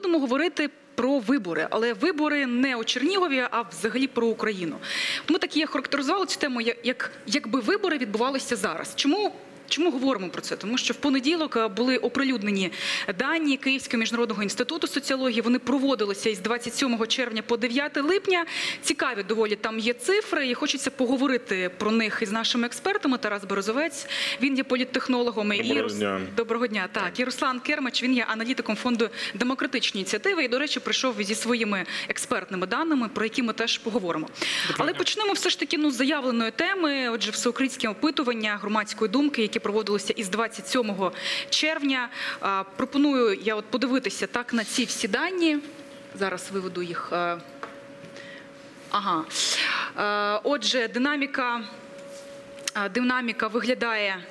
будемо говорити. Про вибори, але вибори не у Чернігові, а взагалі про Україну. Ми так і характеризували цю тему, як якби вибори відбувалися зараз. Чому Чому говоримо про це? Тому що в понеділок е, були оприлюднені дані Київського міжнародного інституту соціології. Вони проводилися із 27 червня по 9 липня. Цікаві доволі там є цифри, і хочеться поговорити про них із нашими експертами. Тарас Березовець, він є політтехнологом. і Доброго дня. Доброго дня. Так, і Руслан Кермач, він є аналітиком фонду демократичні ініціативи. І, до речі, прийшов зі своїми експертними даними, про які ми теж поговоримо. Але почнемо все ж таки ну, з заявленої теми. Отже, всеукраїнське опитування громадської думки, яке проводилося із 27 червня. Пропоную я от подивитися так на ці всі дані. Зараз виведу їх. е, Ага. Е, Отже, динаміка, е, динаміка виглядає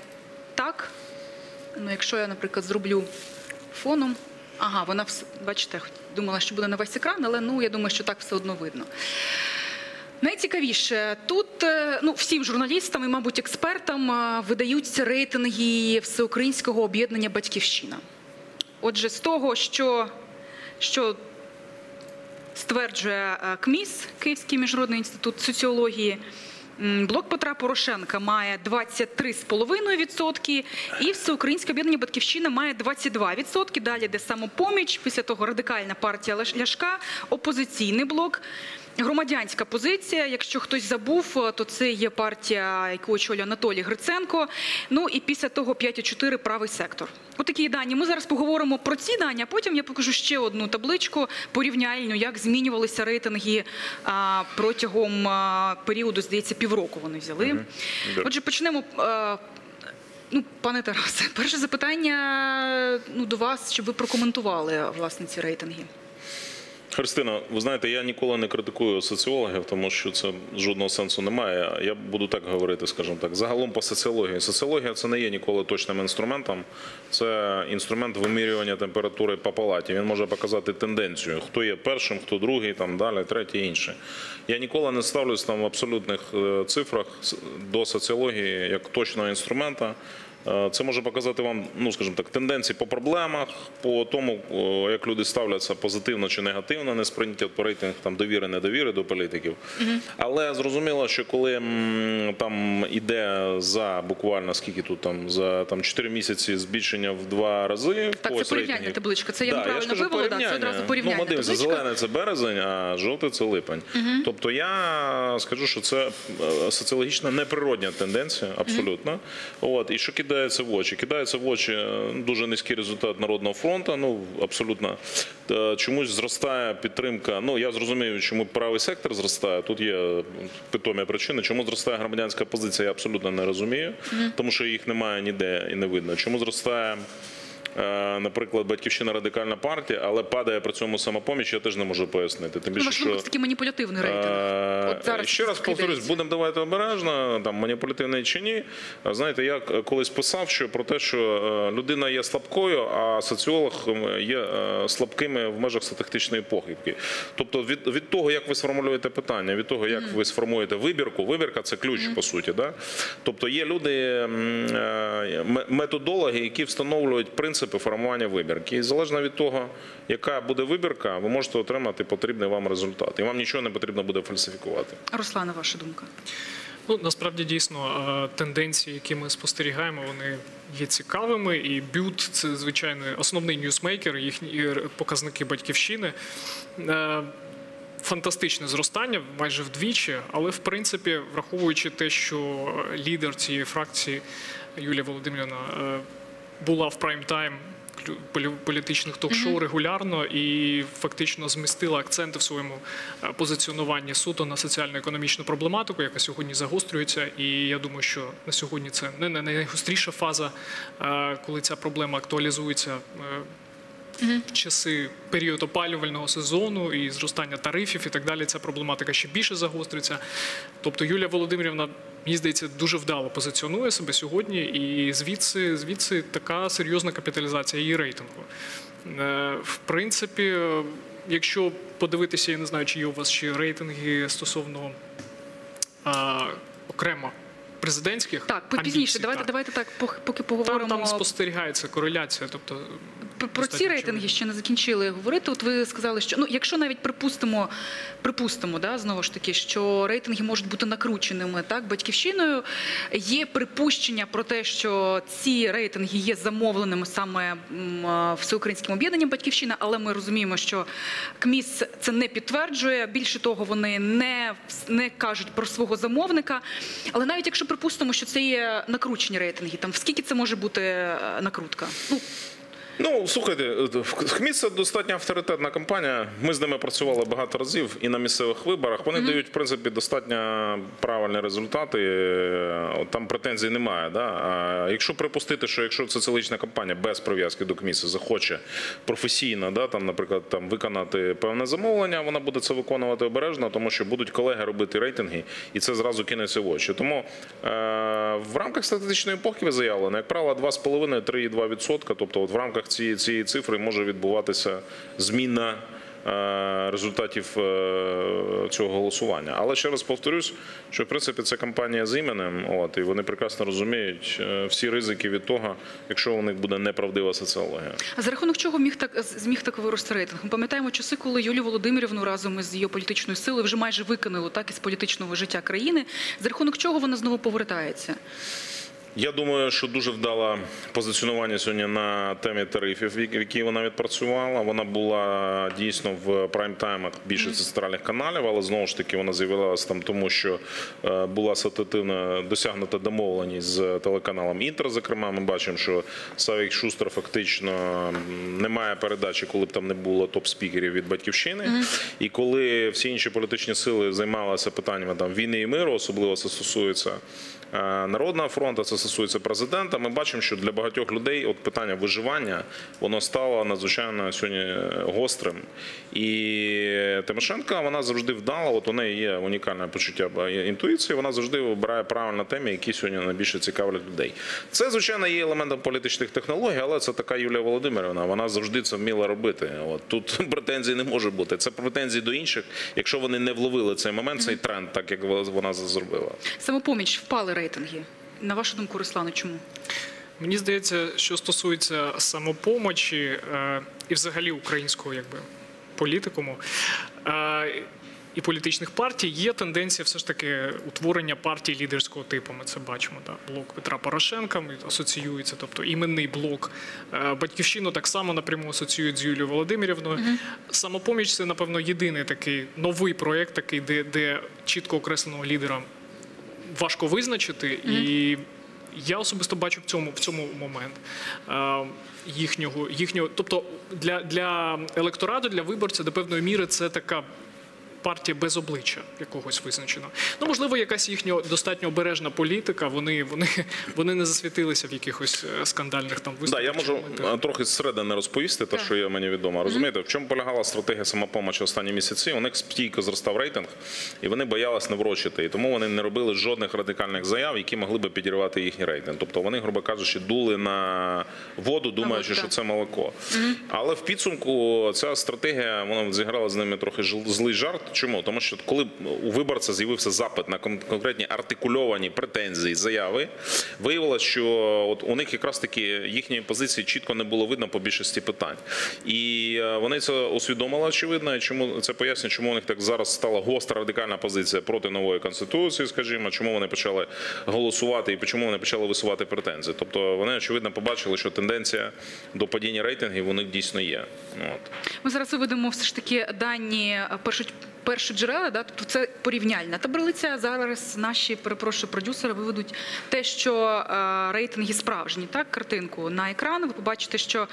так. Ну, якщо я, наприклад, зроблю фоном. Ага, вона бачите, думала, що буде на весь екран, але ну я думаю, що так все одно видно. Найцікавіше тут е, ну всім журналістам і, мабуть, експертам е, видаються рейтинги всеукраїнського об'єднання Батьківщина. Отже, з того, що, що стверджує е, КМІС, Київський міжнародний інститут соціології. Блок Петра Порошенка має 23,5% і Всеукраїнське об'єднання Батьківщина має 22%. Далі де самопоміч, після того радикальна партія Ляшка, опозиційний блок. Громадянська позиція. Якщо хтось забув, е, то це є партія, яку очолює Анатолій Гриценко. Ну і після того 5,4 правий сектор. Отакі дані. Ми зараз поговоримо про ці дані, а потім я покажу ще одну табличку порівняльну, як змінювалися рейтинги а, протягом а, періоду, здається, півроку вони взяли. Да. Отже, почнемо. а, Ну, пане Тарасе, перше запитання ну, до вас, щоб ви прокоментували власне ці рейтинги. Христина, ви знаєте, я ніколи не критикую соціологів, тому що це жодного сенсу немає. Я буду так говорити, скажімо так. Загалом по соціології. Соціологія це не є ніколи точним інструментом. Це інструмент вимірювання температури по палаті. Він може показати тенденцію, хто є першим, хто другий, там далі, третій, інше. Я ніколи не ставлюсь там в абсолютних е, цифрах до соціології як точного інструмента. Е, Це може показати вам, ну скажімо так, тенденції по проблемах, по тому, як люди ставляться позитивно чи негативно, не сприйняття по рейтингах там довіри, недовіри до політиків. Але зрозуміло, що коли там іде за буквально скільки тут там за там 4 місяці збільшення в два рази. Так, по це рейтингів. табличка. Це я Да, неправильно вивела, да, це одразу порівняльна Ну, ми дивимося, зелене це березень, а жовтий це липень. Тобто я скажу, що це е, соціологічна неприродня тенденція, абсолютно. От і що кидається в очі? Кидається в очі е, дуже низький результат народного фронту. Ну абсолютно чомусь зростає підтримка. Ну я зрозумію, чому правий сектор зростає. Тут є питомі причини. Чому зростає громадянська позиція? Я абсолютно не розумію, тому що їх немає ніде і не видно. Чому зростає? Е, Наприклад, батьківщина радикальна партія, але падає при цьому самопоміч, я теж не можу пояснити. Тим Ну, більше, можливо, що такий маніпулятивний рейтинг. Е, От зараз ще раз повторюсь, будемо давати обережно, там маніпулятивний чи ні. Знаєте, я колись писав, що про те, що е, людина є слабкою, а соціолог є е, слабкими в межах статистичної похибки. Тобто від, від того, як ви сформулюєте питання, від того, як ви сформуєте вибірку, вибірка це ключ по суті. Да? Тобто є люди, е, методологи, які встановлюють принципи формування вибірки. І залежно від того, яка буде вибірка, ви можете отримати потрібний вам результат. І вам нічого не потрібно буде фальсифікувати. Руслана, ваша думка. Ну насправді дійсно е, тенденції, які ми спостерігаємо, вони є цікавими. І бют це звичайно основний ньюсмейкер, їхні показники батьківщини. Е, Фантастичне зростання майже вдвічі, але в принципі, враховуючи те, що лідер цієї фракції Юлія Володимирівна е, була в прайм-тайм політичних ток-шоу регулярно і фактично змістила акценти в своєму е, позиціонуванні суто на соціально-економічну проблематику, яка сьогодні загострюється. І я думаю, що на сьогодні це не найгостріша фаза, е, коли ця проблема актуалізується. В часи період опалювального сезону і зростання тарифів і так далі, ця проблематика ще більше загостриться. Тобто Юлія Володимирівна, мені здається, дуже вдало позиціонує себе сьогодні, і звідси, звідси така серйозна капіталізація її рейтингу. Е, В принципі, якщо подивитися, я не знаю, чи є у вас ще рейтинги стосовно а, окремо президентських Так, амбіцій, пізніше. Давайте, так. давайте так, поки поговоримо. там спостерігається кореляція. Тобто Про- Про ці рейтинги ще не закінчили говорити. От ви сказали, що ну, якщо навіть припустимо, припустимо, да, знову ж таки, що рейтинги можуть бути накрученими так, батьківщиною, є припущення про те, що ці рейтинги є замовленими саме всеукраїнським об'єднанням батьківщина, але ми розуміємо, що КМІС це не підтверджує. Більше того, вони не, не кажуть про свого замовника. Але навіть якщо припустимо, що це є накручені рейтинги, там скільки це може бути е, накрутка? Ну Ну, слухайте, ХМІС це достатньо авторитетна компанія. Ми з ними працювали багато разів і на місцевих виборах. Вони дають, в принципі, достатньо правильні результати. Там претензій немає. Да? А якщо припустити, що якщо целична компанія без прив'язки до КМІСу захоче професійно, да, там, наприклад, там, виконати певне замовлення, вона буде це виконувати обережно, тому що будуть колеги робити рейтинги, і це зразу кинеться в очі. Тому е, в рамках статистичної епохи заявлено, як правило, 2,5-3,2%. Тобто, от в рамках цієї, цієї цифри може відбуватися зміна е, результатів е, цього голосування. Але ще раз повторюсь, що в принципі це кампанія з іменем, от, і вони прекрасно розуміють е, всі ризики від того, якщо у них буде неправдива соціологія. А за рахунок чого міг так зміг так вирости рейтинг? Ми пам'ятаємо часи, коли Юлію Володимирівну разом із її політичною силою вже майже викинули так із політичного життя країни. За рахунок чого вона знову повертається? Я думаю, що дуже вдало позиціонування сьогодні на темі тарифів, в якій вона відпрацювала. Вона була дійсно в прайм-таймах більшості центральних каналів, але знову ж таки вона з'явилася там, тому що е, була ситуативно досягнута домовленість з телеканалом Інтер. Зокрема, ми бачимо, що Савік Шустер фактично не має передачі, коли б там не було топ-спікерів від батьківщини. І коли всі інші політичні сили займалися питаннями там війни і миру, особливо це стосується Народного фронту, це стосується президента. Ми бачимо, що для багатьох людей от питання виживання воно стало надзвичайно сьогодні е, гострим. І Тимошенко вона завжди вдала. От у неї є унікальне почуття інтуїції. Вона завжди вибирає правильно теми, які сьогодні найбільше цікавлять людей. Це звичайно є елементом політичних технологій, але це така Юлія Володимирівна. Вона завжди це вміла робити. От тут претензій не може бути. Це претензії до інших, якщо вони не вловили цей момент, цей тренд, так як вона зробила. Самопоміч впали рейтинги. На вашу думку, Руслане, чому? Мені здається, що стосується самопомочі е, і взагалі українського якби, політикуму е, і політичних партій, є тенденція все ж таки утворення партій лідерського типу. Ми це бачимо. Да? Блок Петра Порошенка асоціюється, тобто іменний блок. Е, Батьківщину так само напряму асоціюють з Юлією Володимирівною. Самопоміч це, напевно, єдиний такий новий проєкт, такий, де, де чітко окресленого лідера важко визначити, і я особисто бачу в цьому в цьому момент е, їхнього їхнього. Тобто для, для електорату, для виборця до певної міри це така. Партія без обличчя якогось визначено. Ну можливо, якась їхня достатньо обережна політика. Вони вони вони не засвітилися в якихось е, скандальних там Да, я можу коментарях. е, трохи зсередини розповісти, те, що є мені відомо. Розумієте, в чому полягала стратегія самопомочі останні місяці? У них стійко зростав рейтинг, і вони боялись наврочити. І тому вони не робили жодних радикальних заяв, які могли би підірвати їхній рейтинг. Тобто вони, грубо кажучи, дули на воду, думаючи, що це молоко. Але в підсумку ця стратегія вона зіграла з ними трохи злий жарт. Чому? Тому що коли у виборця з'явився запит на конкретні артикульовані претензії, заяви, виявилось, що от у них якраз таки їхньої позиції чітко не було видно по більшості питань. І е, вони це усвідомили, очевидно, і чому це пояснює, чому у них так зараз стала гостра радикальна позиція проти нової конституції, скажімо, чому вони почали голосувати і чому вони почали висувати претензії. Тобто вони очевидно побачили, що тенденція до падіння рейтингів у них дійсно є. От. Ми зараз виведемо все ж таки дані е, перші джерела, да? тобто це порівняльна таблиця. Зараз наші, перепрошую, продюсери виведуть те, що е, рейтинги справжні, так, картинку на екран. Ви побачите, що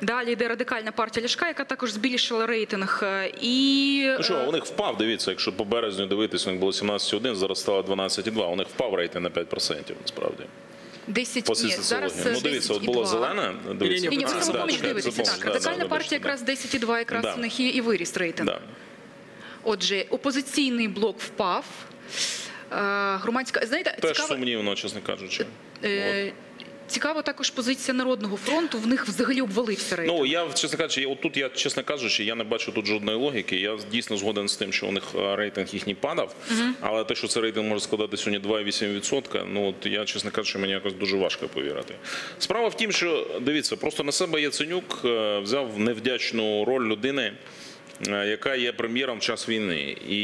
далі йде радикальна партія Ляшка, яка також збільшила рейтинг. е, І Ну що, у них впав, дивіться, якщо по березню дивитись, у них було 17,1, зараз стало 12,2. У них впав рейтинг на 5% насправді. 10 По ні, зараз соціології. е, Ну дивіться, от було 10,2. зелена. Дивіться. Ні, Ні, ви А, самопоміч да, дивитеся. Так, да, радикальна да, партія якраз 10,2 якраз Да. у них і, і виріс рейтинг. Да. Отже, опозиційний блок впав. Е, Громадська, знаєте, Теж цікаво, сумнівно, чесно кажучи. е, Цікава також позиція Народного фронту. В них взагалі обвалився рейтинг. Ну я чесно кажучи, я- отут я чесно кажучи, я не бачу тут жодної логіки. Я дійсно згоден з тим, що у них е, рейтинг їхній падав. Але те, що цей рейтинг може складати сьогодні 2,8%, ну от я чесно кажучи, мені якось дуже важко повірити. Справа в тім, що дивіться, просто на себе Яценюк е, взяв невдячну роль людини. Е, Яка є прем'єром в час війни, і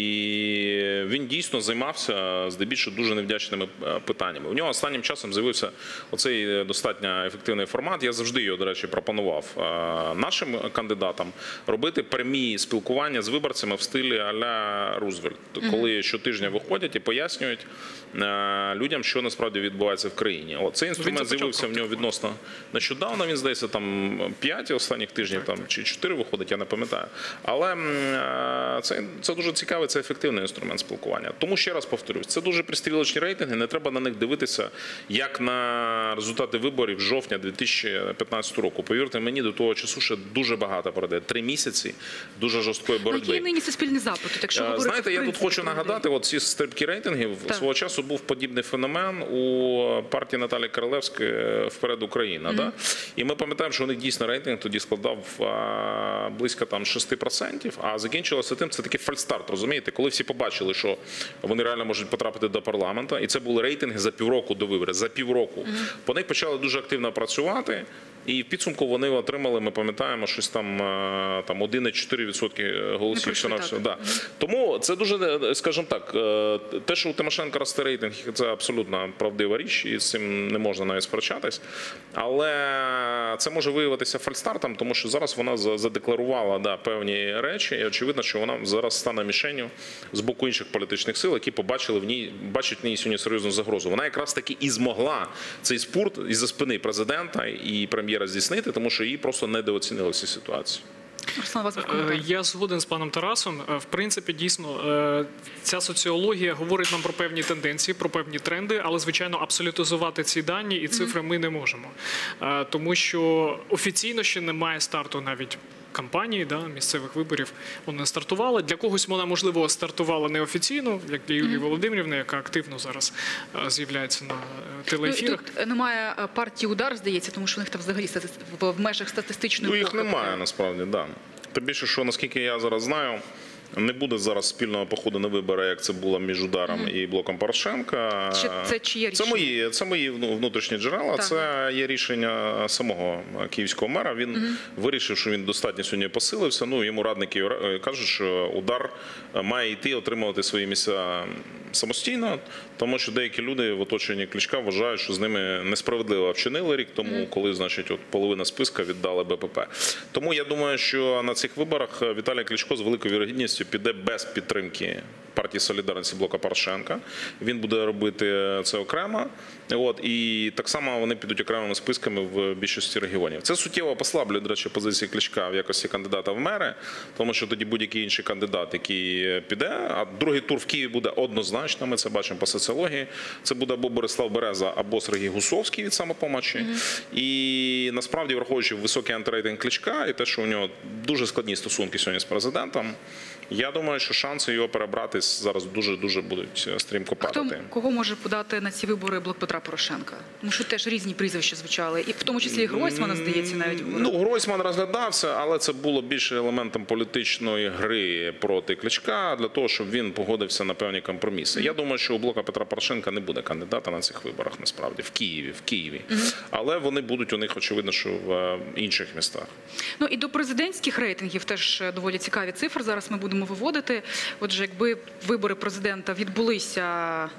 він дійсно займався здебільшого дуже невдячними е, питаннями. У нього останнім часом з'явився оцей е, достатньо ефективний формат. Я завжди його, до речі, пропонував нашим кандидатам робити прямі спілкування з виборцями в стилі а-ля Рузвельт, коли щотижня виходять і пояснюють людям, що насправді відбувається в країні. От цей інструмент з'явився в нього відносно нещодавно. Він здається, там 5 останніх тижнів там чи 4 виходить, я не пам'ятаю. Але м, е, це, це дуже цікавий, це ефективний інструмент спілкування. Тому ще раз повторюсь, це дуже пристрілочні рейтинги. Не треба на них дивитися як на результати виборів жовтня 2015 року. Повірте мені, до того часу ще дуже багато пройде. Три місяці дуже жорсткої На боротьби. який нині суспільний запит? Якщо Е, говорити, Знаєте, я тут хочу нагадати, от ці стрибки рейтингів Так. свого часу був подібний феномен у партії Наталі Королевської е, вперед Україна. Да? І ми пам'ятаємо, що у них дійсно рейтинг тоді складав а, близько там 6%, а закінчилося тим, це такий фальстарт, розумієте, коли всі побачили, що вони реально можуть потрапити до парламенту, і це були рейтинги за півроку до виборів. За півроку по них почали дуже активно працювати. І в підсумку вони отримали, ми пам'ятаємо, щось там, е, там 1,4% голосів. пройшли, всього на так. Да. Тому це дуже, е, скажімо так, е, те, що у Тимошенка росте рейтинг, це абсолютно правдива річ, і з цим не можна навіть сперечатись. Але це може виявитися фальстартом, тому що зараз вона задекларувала да, певні речі, і очевидно, що вона зараз стане мішенью з боку інших політичних сил, які побачили в ній, бачать в ній сьогодні серйозну загрозу. Вона якраз таки і змогла цей спорт із-за спини президента і прем'єра здійснити, тому що її просто недооцінили в цій ситуації. Е. Я згоден з паном Тарасом. Е, В принципі, дійсно, е, ця соціологія говорить нам про певні тенденції, про певні тренди, але звичайно, абсолютизувати ці дані і цифри ми не можемо, тому що офіційно ще немає старту навіть. Кампанії да, місцевих виборів вона стартувала. Для когось вона можливо стартувала неофіційно, як для Юлії Володимирівни, яка активно зараз е, з'являється на телеефірах. Ну, тут немає е, партії удар, здається, тому що у них там взагалі в в межах статистичної Ну, їх немає насправді, да. Тим більше, що наскільки я зараз знаю, не буде зараз спільного походу на вибори, як це було між ударом і блоком Порошенка. Чи це чиє Це мої, це мої ну, внутрішні джерела. Так. Це є рішення самого київського мера. Він вирішив, що він достатньо сьогодні посилився. Ну йому радники е, кажуть, що удар е, має йти отримувати свої місця самостійно, тому що деякі люди в оточенні Кличка вважають, що з ними несправедливо вчинили рік тому, коли значить от половина списка віддали БПП. Тому я думаю, що на цих виборах Віталій Кличко з великою вірогідністю піде без підтримки партії Солідарності блока Порошенка. Він буде робити це окремо. От і так само вони підуть окремими списками в більшості регіонів. Це суттєво послаблює, до речі, позиції Кличка в якості кандидата в мери, тому що тоді будь-який інший кандидат, який піде, а другий тур в Києві буде однозначно. Ми це бачимо по соціології. Це буде або Борислав Береза, або Сергій Гусовський від самопомочі. І насправді, враховуючи високий антирейтинг Кличка і те, що у нього дуже складні стосунки сьогодні з президентом. Я думаю, що шанси його перебрати зараз дуже дуже будуть стрімко Хто падати. кого може подати на ці вибори блок Петра Порошенка? Тому що теж різні прізвища звучали, і в тому числі і Гройсмана, здається, навіть. Ну, Гройсман розглядався, але це було більше елементом політичної гри проти Кличка для того, щоб він погодився на певні компроміси. Я думаю, що у блока Петра Порошенка не буде кандидата на цих виборах, насправді в Києві, в Києві. Але вони будуть у них очевидно, що в е, інших містах. Ну і до президентських рейтингів теж е, доволі цікаві цифри. Зараз ми будемо виводити. Отже, якби вибори президента відбулися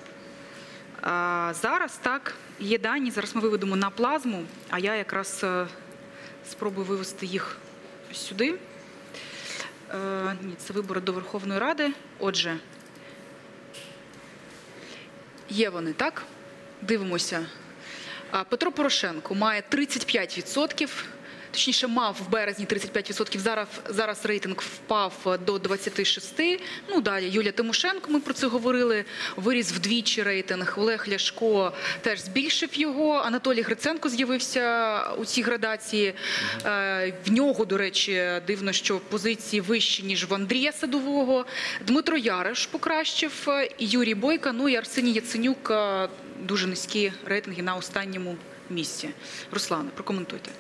зараз, так є дані. Зараз ми виведемо на плазму. А я якраз е, спробую вивести їх сюди. Е, ні, це вибори до Верховної Ради. Отже, є вони, так? Дивимося. Петро Порошенко має 35%. Точніше, мав в березні 35%, зараз, зараз рейтинг впав до 26%. Ну, далі Юлія Тимошенко, ми про це говорили, виріс вдвічі рейтинг. Олег Ляшко теж збільшив його. Анатолій Гриценко з'явився у цій градації. Е, В нього, до речі, дивно, що позиції вищі, ніж в Андрія Садового. Дмитро Яриш покращив, і Юрій Бойка, ну і Арсеній Яценюк е, дуже низькі рейтинги на останньому місці. Руслане, прокоментуйте.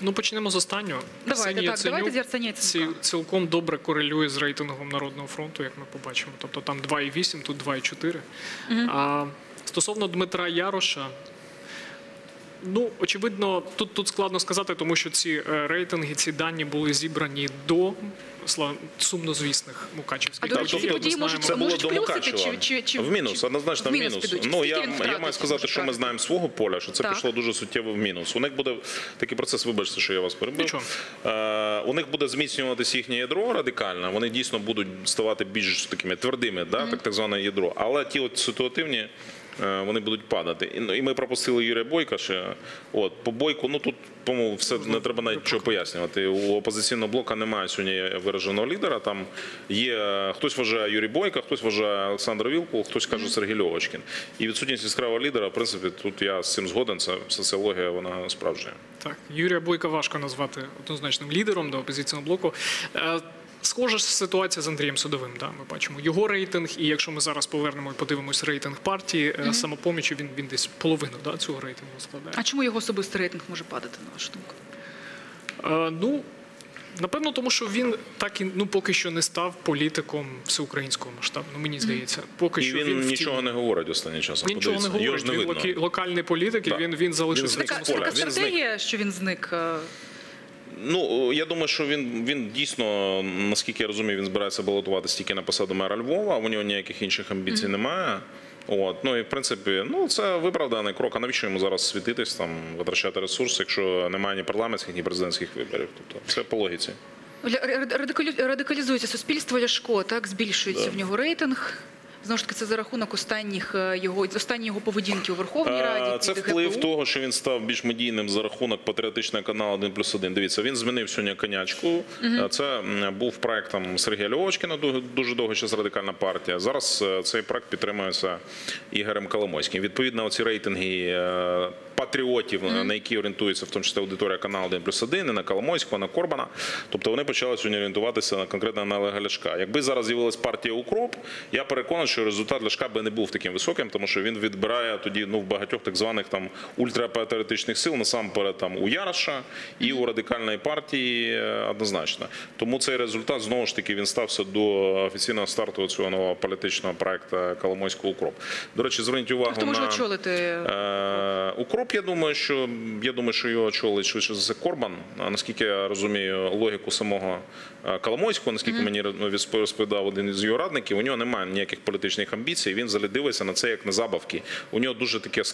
Ну, почнемо з останнього. Давайте, Арсеній так, давайте з Арсенія Яценюка. цілком добре корелює з рейтингом Народного фронту, як ми побачимо. Тобто там 2,8, тут 2,4. А стосовно Дмитра Яроша, ну, очевидно, тут, тут складно сказати, тому що ці е, рейтинги, ці дані були зібрані до сумнозвісних А мукачівських до речі, ці. Ми події знаємо- можуть, Це було можуть до плюсити Мукачева. чи, чи, чи в мінус, однозначно в мінус підуть? Ну я, я маю сказати, що ми знаємо свого поля, що це Так. пішло дуже суттєво в мінус. У них буде такий процес. Вибачте, що я вас перебив. Е, у них буде зміцнюватися їхнє ядро радикально. Вони дійсно будуть ставати більш такими твердими, да, так, так зване ядро. Але ті от ситуативні. Е, Вони будуть падати. І, ну, ми пропустили Юрія Бойка ще. От, по Бойку, ну тут, по-моєму, все не треба навіть чого пояснювати. У опозиційного блока немає сьогодні вираженого лідера. Там є е, хтось вважає Юрій Бойка, хтось вважає Олександр Вілкул, хтось каже Сергій Льовочкін. І відсутність яскравого лідера, в принципі, тут я з цим згоден. Це соціологія, вона справжня. Так, Юрія Бойка важко назвати однозначним лідером до опозиційного блоку. Е, Схожа ж ситуація з Андрієм Судовим. Да, ми бачимо його рейтинг, і якщо ми зараз повернемо і подивимось рейтинг партії е, самопомічі, він, він десь половину да, цього рейтингу складає. А чому його особистий рейтинг може падати, на вашу думку? Е, ну, напевно, тому що він так і ну поки що не став політиком всеукраїнського масштабу. Ну мені здається, поки І що він він втім- нічого не говорить останнім часом. Він нічого не Подивіться, його говорить. ж не Він видно. локальний політик, і він, він залишився. Він Така, така він стратегія, що він зник. Ну я думаю, що він він дійсно, наскільки я розумію, він збирається балотуватися тільки на посаду мера Львова. У нього ніяких інших амбіцій немає. От ну і в принципі, ну це виправданий крок. А навіщо йому зараз світитись там, витрачати ресурси, якщо немає ні парламентських, ні президентських виборів? Тобто це по логіці. Радикалізується суспільство Ляшко, так збільшується Да. в нього рейтинг. Знову ж таки, це за рахунок останніх е, його останньої його поведінки у Верховній Раді. Це вплив ГПУ. того, що він став більш медійним за рахунок патріотичного каналу 1 плюс 1. Дивіться, він змінив сьогодні конячку. Угу. Це був проект там Сергія Льовочкіна, дуже довго час радикальна партія. Зараз е, цей проект підтримується Ігорем Коломойським. Відповідно, оці рейтинги. Патріотів, е, на які орієнтується в тому числі аудиторія каналу 1 плюс 1, і на Коломойського, на Корбана. Тобто вони почали сьогодні орієнтуватися на конкретно на Олега Ляшка. Якби зараз з'явилась партія Укроп, я переконаний, що результат Ляшка би не був таким високим, тому що він відбирає тоді ну в багатьох так званих там ультрапатріотичних сил, насамперед там у Яроша і у радикальної партії е, однозначно. Тому цей результат знову ж таки він стався до офіційного старту цього нового політичного проекту Коломойського Укроп. До речі, зверніть увагу Хто може на очолити? Е, Укроп, я думаю, що я думаю, що його очолить швидше за все Корбан. А наскільки я розумію логіку самого е, Коломойського, наскільки мені розповідав один із його радників, у нього немає ніяких політичних амбіцій. Він взагалі дивиться на це як на забавки. У нього дуже таке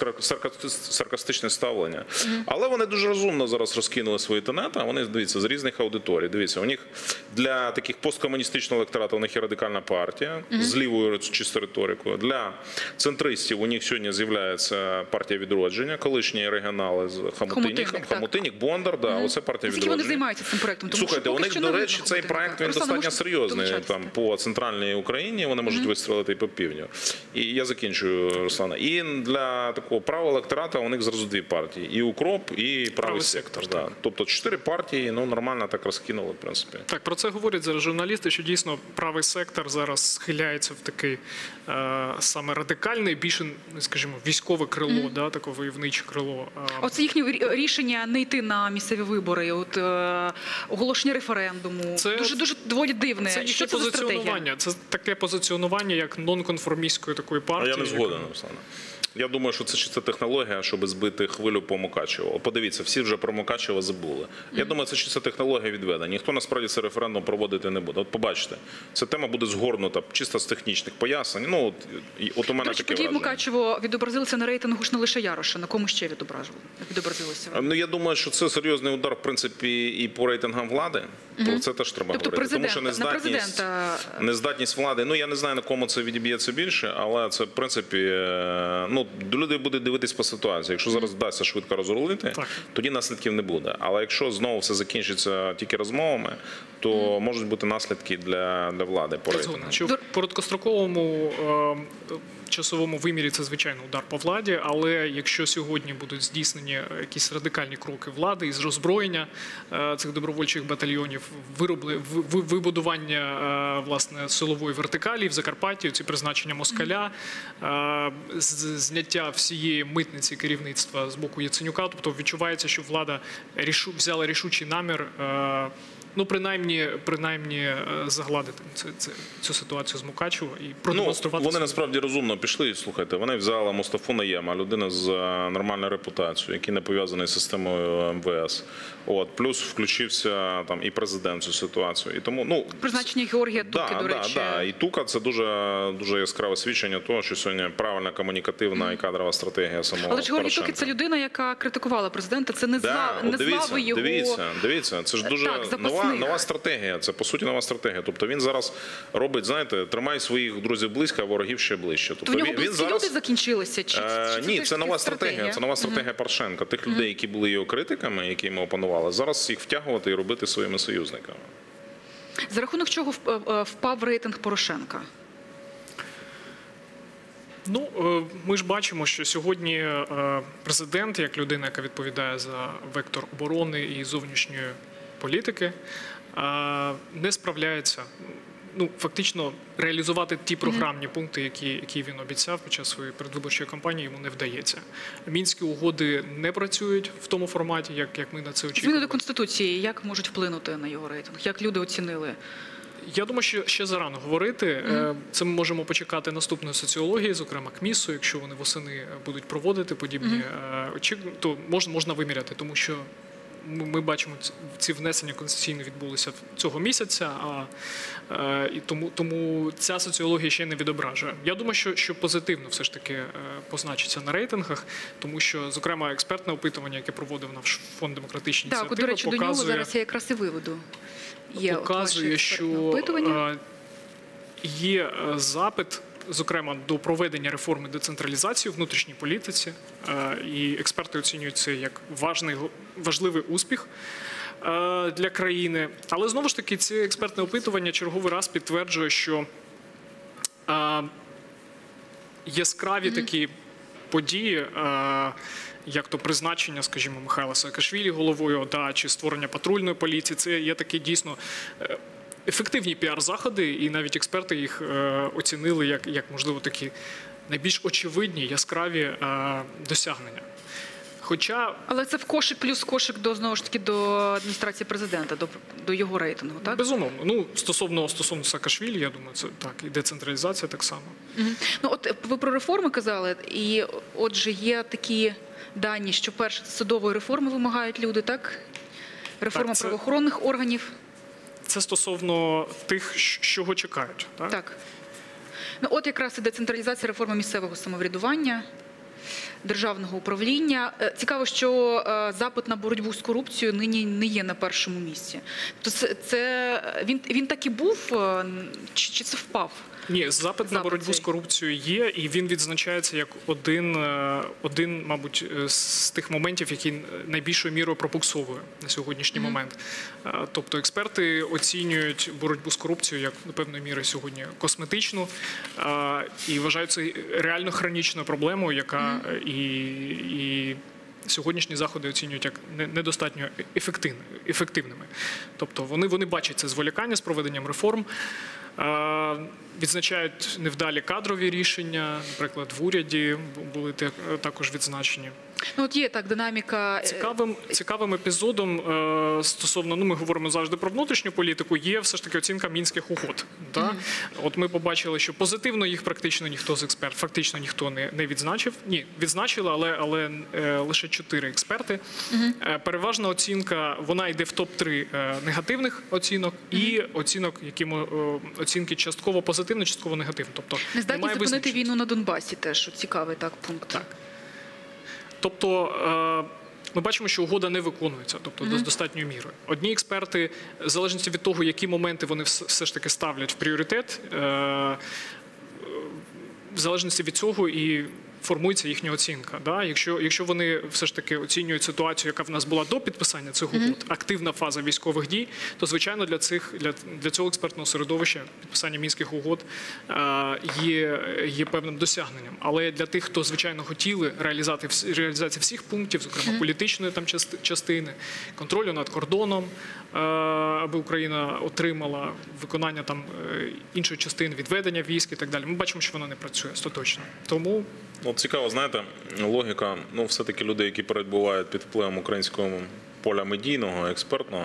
саркастичне ставлення. Але вони дуже розумно зараз розкинули свої тенета. Вони дивіться з різних аудиторій. Дивіться, у них для таких посткомуністичного електорату у них є радикальна партія з лівою чисто риторикою. Для центристів у них сьогодні з'являється партія відродження, колишні регіонали з Хамутиніком. Хомутинік, Бондар. Да, оце партія Скільки вони відродження. займаються цим проектом? Тому Слухайте, що у них, до речі, цей проект він Руслан, достатньо серйозний там по центральній Україні. Вони можуть вистрілити і по півдню. І я закінчую, Руслана. І для такого правого електората у них зразу дві партії: і укроп, і правий, Правий сектор. сектор, да. Тобто чотири партії, ну нормально так розкинули, в принципі. Так, про це говорять зараз журналісти, що дійсно правий сектор зараз схиляється в такий е, саме радикальний, більше, ну, скажімо, військове крило, да, таке войовниче крило. Е, Оце їхнє рішення не йти на місцеві вибори, от е, оголошення референдуму. Це- дуже дуже доволі дивне. Це Що це за стратегія? Це таке позиціонування, як нонконформістської такої А партії. я не згоден, Руслана. Я думаю, що це чисто технологія, щоб збити хвилю по Мукачеву. Подивіться, всі вже про Мукачева забули. Я думаю, це чисто технологія відведення. Ніхто насправді це референдум проводити не буде. От побачите, ця тема буде згорнута чисто з технічних пояснень. Ну от, і- от у мене До речі, таке події. Мукачево відобразилися на рейтингу ж не лише Яроша. На кому ще? Відобразилося? Ну я думаю, що це серйозний удар, в принципі, і по рейтингам влади. Про це теж треба Тобто говорити. Тому що нездатність, президента- нездатність влади. Ну я не знаю на кому це відіб'ється більше, але це в принципі е, ну люди будуть дивитись по ситуації. Якщо зараз вдасться швидко розрулити, Так. тоді наслідків не буде. Але якщо знову все закінчиться тільки розмовами, то можуть бути наслідки для, для влади по рейтингам. згоден, в короткостроковому е, часовому вимірі це звичайно удар по владі. Але якщо сьогодні будуть здійснені якісь радикальні кроки влади із роззброєння е, цих добровольчих батальйонів, виробли вибудування е, власне силової вертикалі в Закарпатті, ці призначення москаля, е, зняття всієї митниці керівництва з боку Яценюка. Тобто відчувається, що влада взяла рішучий намір. Е, Ну, принаймні, принаймні е, загладити це, це, цю ситуацію з Мукачево і Ну, продемонструвати вони насправді розумно пішли. Слухайте, вони взяли Мустафу Наєма, людина з е, нормальною репутацією, який не пов'язаний з системою МВС. От плюс включився там і президент цю ситуацію. І тому ну Призначення Георгія Туки, Да, до да, речі. да. І Тука це дуже дуже яскраве свідчення того, що сьогодні правильна комунікативна і кадрова стратегія самого Але ж Георгій Туки це людина, яка критикувала президента. Це не Да, зла не дивіться, слави його. дивіться, дивіться, це ж дуже Так, нова, нова стратегія. Це по суті нова стратегія. Тобто він зараз робить, знаєте, тримай своїх друзів близько, а ворогів ще ближче. То Тобто в нього він, він зараз люди закінчилися? Чи, Е, чи Ні, теж це нова стратегія. Це нова стратегія Порошенка. Тих людей, які були його критиками, які йому опанували, зараз їх втягувати і робити своїми союзниками. За рахунок чого вп- е, впав рейтинг Порошенка? Ну, е, ми ж бачимо, що сьогодні е, президент, як людина, яка відповідає за вектор оборони і зовнішньої політики, не справляється. Ну, фактично реалізувати ті програмні пункти, які, які він обіцяв під час своєї передвиборчої кампанії, йому не вдається. Мінські угоди не працюють в тому форматі, як, як ми на це Зміни до конституції як можуть вплинути на його рейтинг? Як люди оцінили? Я думаю, що ще зарано говорити. Е, Це ми можемо почекати наступної соціології, зокрема КМІСу, якщо вони восени будуть проводити подібні е, очік, то можна, можна виміряти, тому що ми ми бачимо, ці внесення конституційні відбулися цього місяця, а е, і тому, тому ця соціологія ще не відображує. Я думаю, що, що позитивно все ж таки е, позначиться на рейтингах, тому що, зокрема, експертне опитування, яке проводив наш фонд демократичні Так, от, до речі, до нього зараз я якраз і виведу. Є показує, що опитування. е, є запит, зокрема, до проведення реформи децентралізації внутрішній політиці, е, і експерти оцінюють це як важний, важливий успіх. е, Для країни, але знову ж таки, це експертне опитування черговий раз підтверджує, що е, яскраві такі події, як то призначення, скажімо, Михайла Саакашвілі головою ОДА чи створення патрульної поліції, це є такі дійсно. Ефективні піар-заходи, і навіть експерти їх е, оцінили як, як можливо такі найбільш очевидні яскраві е, досягнення. Хоча Але це в кошик плюс кошик до знову ж таки до адміністрації президента, до, до його рейтингу, так? безумовно, ну стосовно стосовно Саакашвілі, я думаю, це так і децентралізація так само. Мгм. Ну от е, ви про реформи казали, і отже, є такі дані, що перше судової реформи вимагають люди, так? Реформа Так, це- правоохоронних органів. Це стосовно тих, чого чекають. Так? Так. Ну, от якраз і децентралізація реформи місцевого самоврядування, державного управління. Е, Цікаво, що е, запит на боротьбу з корупцією нині не є на першому місці. Тобто це, це він, він так і був, е, чи, чи це впав? Ні, запит на боротьбу цей. з корупцією є, і він відзначається як один, е, один, мабуть, е, з тих моментів, який найбільшою мірою пропуксовує на сьогоднішній момент. Е, Тобто експерти оцінюють боротьбу з корупцією як до певної міри сьогодні косметичну і вважають це реально хронічною проблемою, яка е, і, і сьогоднішні заходи оцінюють як не- недостатньо ефективни- ефективними. Тобто вони, вони бачать це зволікання з проведенням реформ. Відзначають невдалі кадрові рішення, наприклад, в уряді були також відзначені. Ну, от є так динаміка. е, Цікавим, цікавим епізодом е, стосовно, ну ми говоримо завжди про внутрішню політику, є все ж таки оцінка мінських угод. Да? От ми побачили, що позитивно їх практично ніхто з експертів, фактично ніхто не, не відзначив. Ні, відзначили, але, але е, лише чотири експерти. Е, переважна оцінка, вона йде в топ-3 е, негативних оцінок і оцінок, які ми, е, оцінки частково позитивно, частково негативно. Тобто Не здатні зупинити війну на Донбасі теж цікавий так пункт. Так. Тобто е, ми бачимо, що угода не виконується, тобто mm достатньою мірою. Одні експерти, в залежності від того, які моменти вони все ж таки ставлять в пріоритет, е, в залежності від цього і формується їхня оцінка. Да? Якщо, якщо вони все ж таки оцінюють ситуацію, яка в нас була до підписання цих угод, активна фаза військових дій, то звичайно для цих для, для цього експертного середовища підписання мінських угод е, є, є певним досягненням. Але для тих, хто звичайно хотіли реалізати всі- реалізацію всіх пунктів, зокрема політичної там частини, контролю над кордоном, е, аби Україна отримала виконання там е, іншої частини відведення військ і так далі. Ми бачимо, що воно не працює остаточно. Тому Ну, цікаво, знаєте, логіка. Ну, все-таки люди, які перебувають під впливом українського поля медійного, експертного,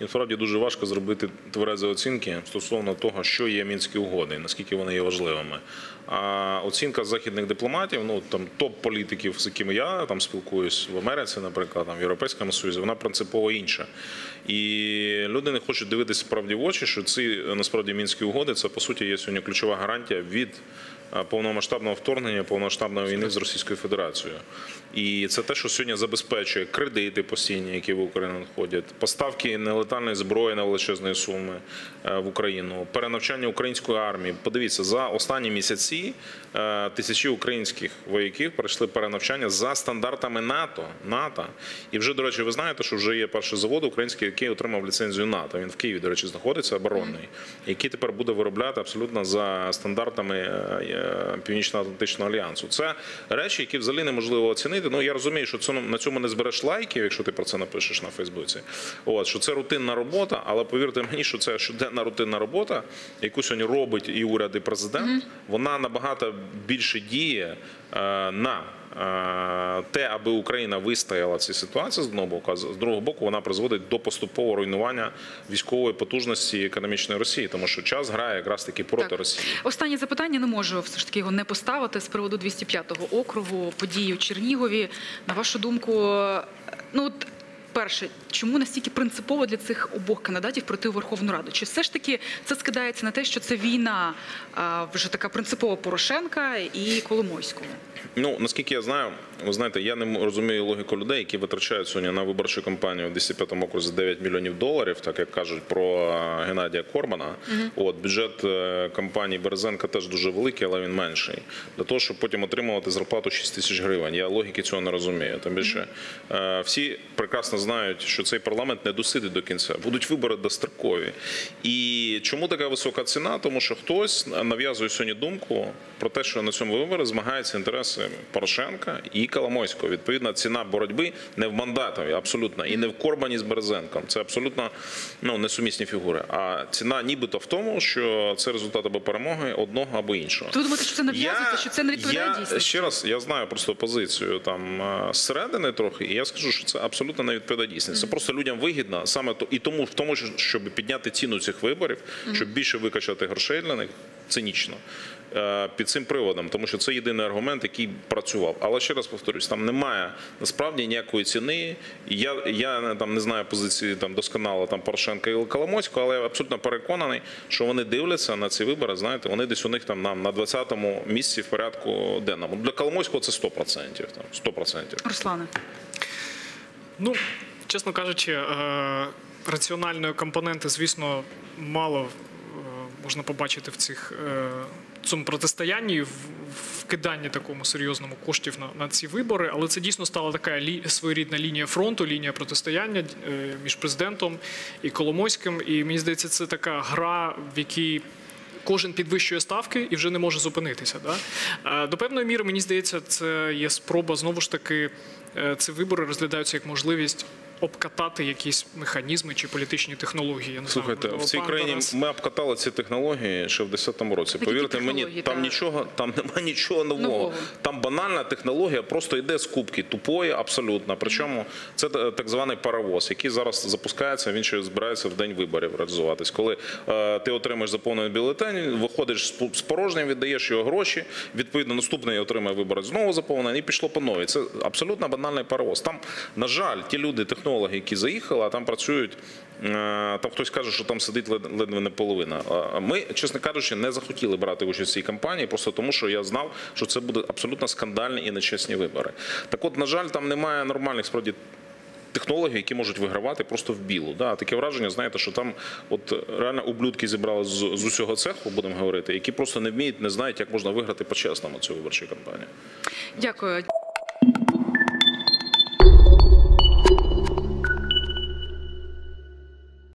і справді дуже важко зробити тверезі оцінки стосовно того, що є мінські угоди, і наскільки вони є важливими. А оцінка західних дипломатів, ну там топ-політиків, з якими я там спілкуюсь в Америці, наприклад, там в Європейському Союзі, вона принципово інша. І люди не хочуть дивитися справді в очі, що ці насправді мінські угоди це по суті є сьогодні ключова гарантія від повномасштабного вторгнення, повномасштабної війни з Російською Федерацією. І це те, що сьогодні забезпечує кредити постійні, які в Україну надходять, поставки нелетальної зброї на величезні суми е, в Україну, перенавчання української армії. Подивіться, за останні місяці е, тисячі українських вояків пройшли перенавчання за стандартами НАТО. НАТО. І вже, до речі, ви знаєте, що вже є перший завод український, який отримав ліцензію НАТО. Він в Києві, до речі, знаходиться оборонний, який тепер буде виробляти абсолютно за стандартами е, е, Північно-Атлантичного альянсу. Це речі, які взагалі неможливо оцінити. Ну я розумію, що це на цьому не збереш лайків, якщо ти про це напишеш на Фейсбуці. От що це рутинна робота, але повірте мені, що це щоденна рутинна робота, яку сьогодні робить і уряд, і президент. Вона набагато більше діє е, на е, те, аби Україна вистояла ці ситуації з одного боку, а з другого боку вона призводить до поступового руйнування військової потужності економічної Росії, тому що час грає якраз таки проти Так. Росії. Останнє запитання не можу все ж таки його не поставити з приводу 205-го округу, події у Чернігові. На вашу думку, е, ну от. Перше, чому настільки принципово для цих обох кандидатів пройти у Верховну Раду? Чи все ж таки це скидається на те, що це війна вже така принципова Порошенка і Коломойського? Ну наскільки я знаю, ви знаєте, я не розумію логіку людей, які витрачають сьогодні на виборчу кампанію в 205 окрузі 9 мільйонів доларів, так як кажуть про е, Геннадія Кормана. От бюджет е, кампанії Березенка теж дуже великий, але він менший. Для того, щоб потім отримувати зарплату 6 тисяч гривень. Я логіки цього не розумію. Тим більше е, всі прекрасно знають, що цей парламент не досидить до кінця. Будуть вибори дострокові. І чому така висока ціна? Тому що хтось нав'язує сьогодні думку про те, що на цьому виборі змагаються інтереси Порошенка і Коломойського. Відповідно, ціна боротьби не в мандатові, абсолютно, і не в Корбані з Березенком. Це абсолютно ну, несумісні фігури. А ціна нібито в тому, що це результат або перемоги одного або іншого. Ви думаєте, що це нав'язується, що це не відповідає я, дійсності? Ще раз, я знаю просто позицію там е, зсередини трохи, і я скажу, що це абсолютно не відповідає дійсності. Це просто людям вигідно саме то і тому, в тому, щоб підняти ціну цих виборів, щоб більше викачати грошей для них, цинічно. Е, Під цим приводом, тому що це єдиний аргумент, який працював. Але ще раз повторюсь, там немає насправді ніякої ціни. Я, я не- там не знаю позиції там досконало там Порошенка і Коломойського, але я абсолютно переконаний, що вони дивляться на ці вибори. Знаєте, вони десь у них там на, на 20-му місці в порядку денному. Для Коломойського це 100%. Там 100%. Руслане, Ну, чесно кажучи, е, раціональної компоненти, звісно, мало е, можна побачити в цих цьому протистоянні, в вкиданні такому серйозному коштів на, на ці вибори, але це дійсно стала така лі, своєрідна лінія фронту, лінія протистояння е, між президентом і Коломойським. І мені здається, це така гра, в якій кожен підвищує ставки і вже не може зупинитися. Да? Е, До певної міри, мені здається, це є спроба знову ж таки, е, ці вибори розглядаються як можливість обкатати якісь механізми чи політичні технології. Я не знаю, Слухайте, в цій країні ми обкатали ці технології ще в 10-му році. Повірте мені, там та? нічого, там немає нічого нового. Нового. Там банальна технологія просто йде з кубки, тупої абсолютно. Причому це так званий паровоз, який зараз запускається. Він ще збирається в день виборів реалізуватись. Коли е, ти отримаєш заповнений бюлетень, виходиш з порожнім, віддаєш його гроші. Відповідно, наступний отримає виборець знову заповнений і пішло по новій. Це абсолютно банальний паровоз. Там, на жаль, ті люди, технологи, які заїхали, а там працюють. е, Там хтось каже, що там сидить ледве не половина. Ми, чесно кажучи, не захотіли брати участь в цій кампанії, просто тому, що я знав, що це буде абсолютно скандальні і нечесні вибори. Так от, на жаль, там немає нормальних справді технології, які можуть вигравати просто в білу. Да, таке враження, знаєте, що там от реально ублюдки зібрали з, з усього цеху, будемо говорити, які просто не вміють, не знають, як можна виграти по-чесному цю виборчу кампанію. Дякую.